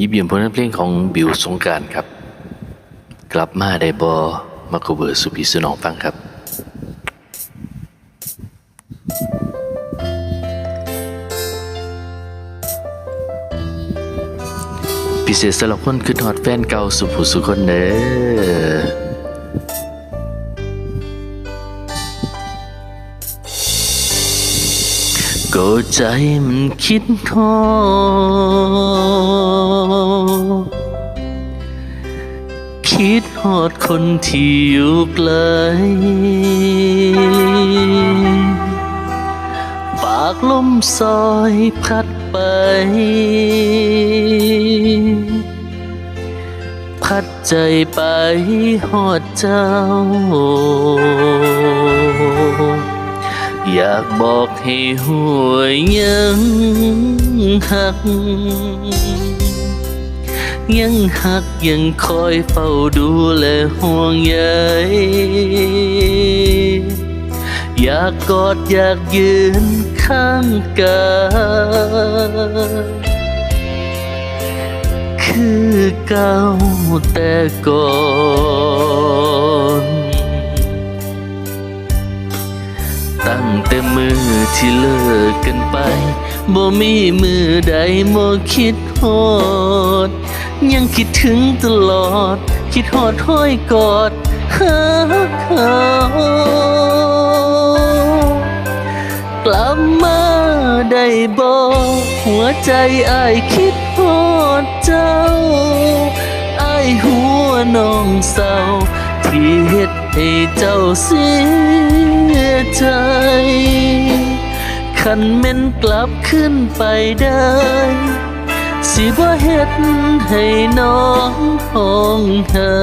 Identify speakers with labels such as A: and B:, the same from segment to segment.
A: ยิบเยี่ยมผลงานเพลงของบิวสงการครับ กลับมาได้บอมาคเวอร์สุพีสนองฟังครับพิเศษสำหรับคนคือทอดแฟนเก่าสุผูสุคนเด้อ ก็ใจมันคิดทอดคิดหอดคนที่อยู่ไกลปากลมซอยพัดไป พัดใจไปหอดเจ้า อยากบอกให้หัวยังหัก ยังหักยังคอยเฝ้าดูและห่วงใยอยากกอดอยากยืนข้างกายคือเก่าแต่ก่อน แต่มือที่เลิกกันไป บ่มีมือใดบ่คิดฮอด ยังคิดถึงตลอด คิดฮอดห้อยกอดหาเขากลับมาได้บอกหัวใจอ้ายคิดฮอดเจ้าอ้ายหัวน้องเศร้าที่เฮ็ด ให้เจ้าเสียใจคันแม่นกลับขึ้นไปได้ สิบ่เฮ็ดให้น้องห้องไห้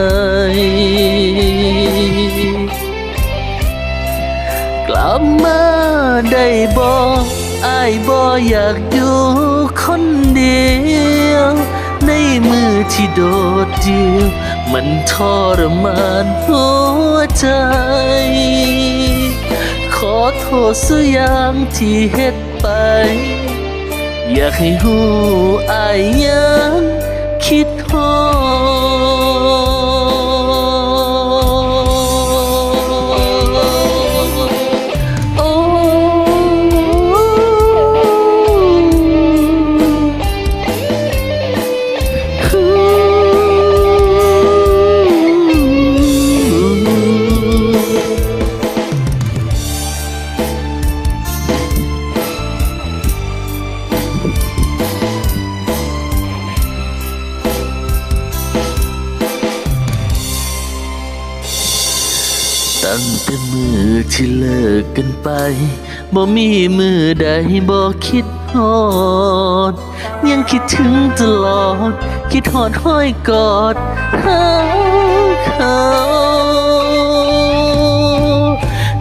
A: กลับมาได้บอกอายบ่อยากอยู่คนเดียว ที่โดดเดี่ยว มันทรมานหัวใจ ขอโทษสักอย่างที่เฮ็ดไป อยากให้หูอายยังคิดหอด ตั้งแต่มือที่เลิกกันไป บ่มีมือใดบ่คิดฮอด ยังคิดถึงตลอด คิดฮอดห้อยกอดหาเขา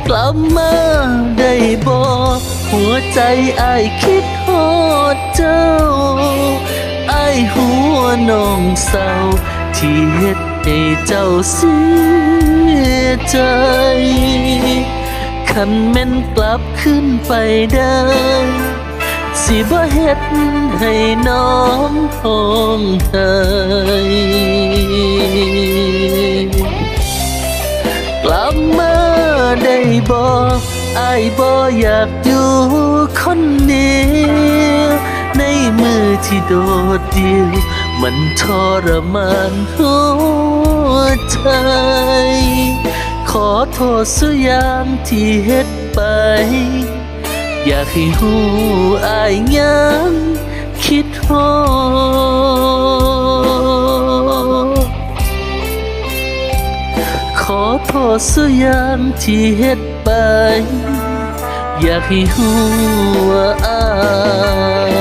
A: กลับมาได้บอกหัวใจอ้ายคิดฮอดเจ้าอ้ายหัวน้องเศร้าที่เฮ็ดให้เจ้าเสีย ใจคันแม่นกลับขึ้นไปได้ สิบ่เฮ็ดให้น้องห้องไห้กลับมาได้บอกอายบ่อยากอยู่คนเดียวในมือที่โดดเดี่ยวมันทรมานหัวใจ ขอโทษสุยางที่เฮ็ดไป อยากให้หูอายยังคิดฮอดขอโทษสุยางที่เฮ็ดไป อยากให้หัวอาย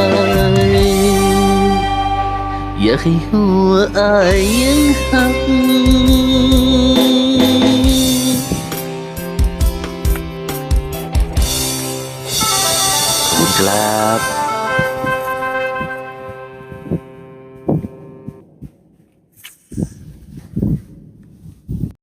A: อยากให้หัวอายยังหัก ณครับ